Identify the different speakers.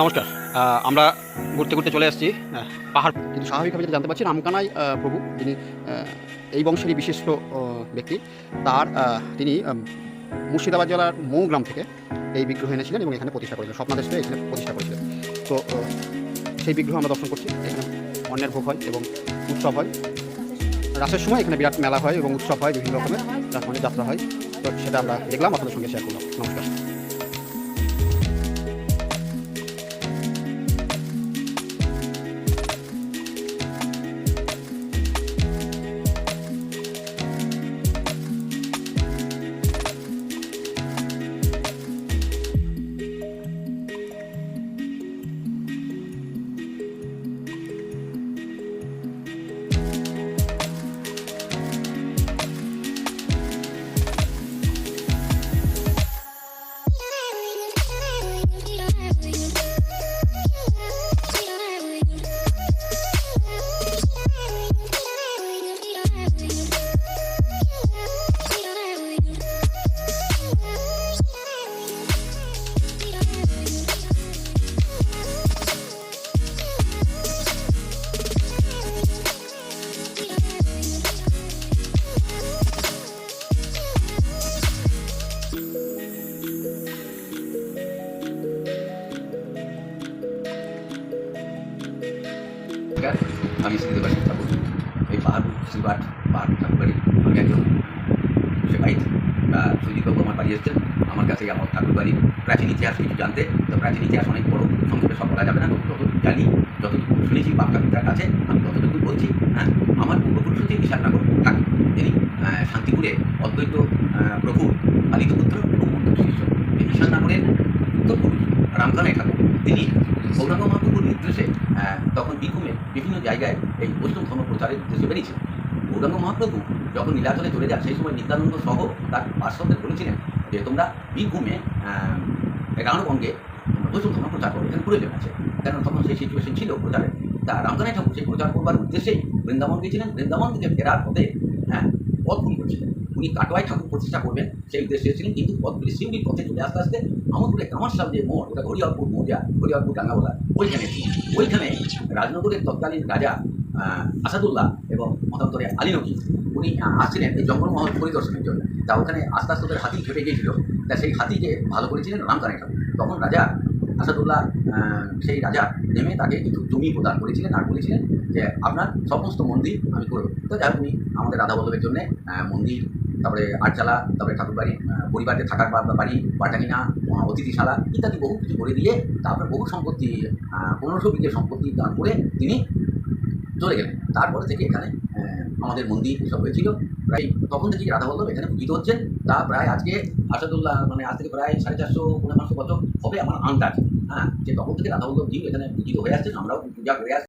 Speaker 1: নমস্কার। আমরা ঘুরতে ঘুরতে চলে আসছি পাহাড় কিন্তু স্বাভাবিকভাবে জানতে পারছি, রামকানাই প্রভু, যিনি এই বংশেরই বিশিষ্ট ব্যক্তি। তার তিনি মুর্শিদাবাদ জেলার মৌ গ্রাম থেকে এই বিগ্রহ এনেছিলেন এবং এখানে প্রতিষ্ঠা করেছিলেন। স্বপ্নাদেশে এখানে প্রতিষ্ঠা করেছিলেন। তো সেই বিগ্রহ আমরা দর্শন করছি। এখানে অন্যের ভোগ হয় এবং উৎসব হয়। রাসের সময় এখানে বিরাট মেলা হয় এবং উৎসব হয় বিভিন্ন রকমের। যাত্রা হয়। তো সেটা আমরা দেখলাম, আপনাদের সঙ্গে শেয়ার করলাম। নমস্কার।
Speaker 2: নমস্কার আমি শ্রীদেবাসী ঠাকুর এই পাহাড় শ্রীবাট পাহাড় ঠাকুরবাড়ি আমি একজন বা সুজিত বাবু আমার বাড়ি এসেছেন। আমার কাছে আমার ঠাকুরবাড়ি প্রাচীন ইতিহাস কিছু জানতে তো প্রাচীন ইতিহাস অনেক বড়। সংক্ষেপে সব বলা যাবে না যতটুকু জানি যতটুকু শুনেছি বাপ ঠাকুরদার কাছে আমি ততটুকু বলছি হ্যাঁ? আমার পূর্বপুরুষ হচ্ছে বিশালনগর ঠাকুর আহ, শান্তিপুরে অদ্বৈত প্রভুর পালিত পুত্র এবং শিষ্য। এই বিশালনগরের উত্তরপুরুষ রামকানাই ঠাকুর। তিনি গৌরাঙ্গ মহাপ্রভুর নির্দেশে তখন বীরভূমে বিভিন্ন জায়গায় এই বৈষ্ণব ধর্ম প্রচারের উদ্দেশ্যে বেরিয়েছে গৌরাঙ্গ মহাপ্রভু যখন নীলাচলে চলে যান সেই সময় নিত্যানন্দ সহ তার পার্শ্বদের বলেছিলেন যে তোমরা বীরভূমে আহ, এগারো বঙ্গে বৈষ্ণব ধর্ম প্রচার করো এখানে প্রয়োজন আছে। কারণ তখন সেই সিচুয়েশন ছিল প্রচারে। তা রামকানাই ঠাকুর সেই প্রচার করবার উদ্দেশ্যেই বৃন্দাবন গিয়েছিলেন। বৃন্দাবন থেকে ফেরার পথে হ্যাঁ পথ ভুল করছিলেন। উনি কাটোয়ায় ঠাকুর প্রতিষ্ঠা করবেন সেই উদ্দেশ্যে এসেছিলেন। কিন্তু পথ সিউড়ির পথে চলে আসতে আসতে আমদপুরে কামারসাল যে মোড়, ওটা হরিহরপুর মৌজা হরিহরপুর ডাঙ্গাওলা ওইখানে ওইখানে রাজনগরের তৎকালীন রাজা আসাদুল্লাহ এবং মতান্তরে আলী নকি উনি আসছিলেন এই জঙ্গলমহল পরিদর্শনের জন্য। তা ওখানে আস্তে আস্তে ওদের হাতি ঘেটে গিয়েছিল। তা সেই হাতিকে ভালো করেছিলেন রামকানাই ঠাকুর। তখন রাজা আসাদুল্লাহ সেই রাজা নেমে তাকে কিছু জমি প্রদান করেছিলেন আর বলেছিলেন যে, আপনার সমস্ত মন্দির আমি করব তো যাই উনি আমাদের রাধা বল্লভের জন্য মন্দির তারপরে আটচালা তারপরে ঠাকুরবাড়ি আহ, পরিবারে থাকার বাড়ি আহ, অতিথিশালা ইত্যাদি বহু কিছু করে দিয়ে তারপরে বহু সম্পত্তি পনেরোশো বিঘে সম্পত্তি দান করে তিনি চলে গেলেন। তারপরে থেকে এখানে আমাদের মন্দির এসব হয়েছিল। প্রায় তখন থেকেই রাধা বল্লভ এখানে পূজিত হচ্ছেন। তা প্রায় আজকে আসাদুল্লাহ মানে আজ থেকে প্রায় সাড়ে চারশো পনেরো পাঁচশো বছর হবে আমার আন্দাজ। হ্যাঁ যে তখন থেকে রাধা বল্লভ এখানে পূজিত হয়ে আসছেন আমরাও পূজা করে আসছি।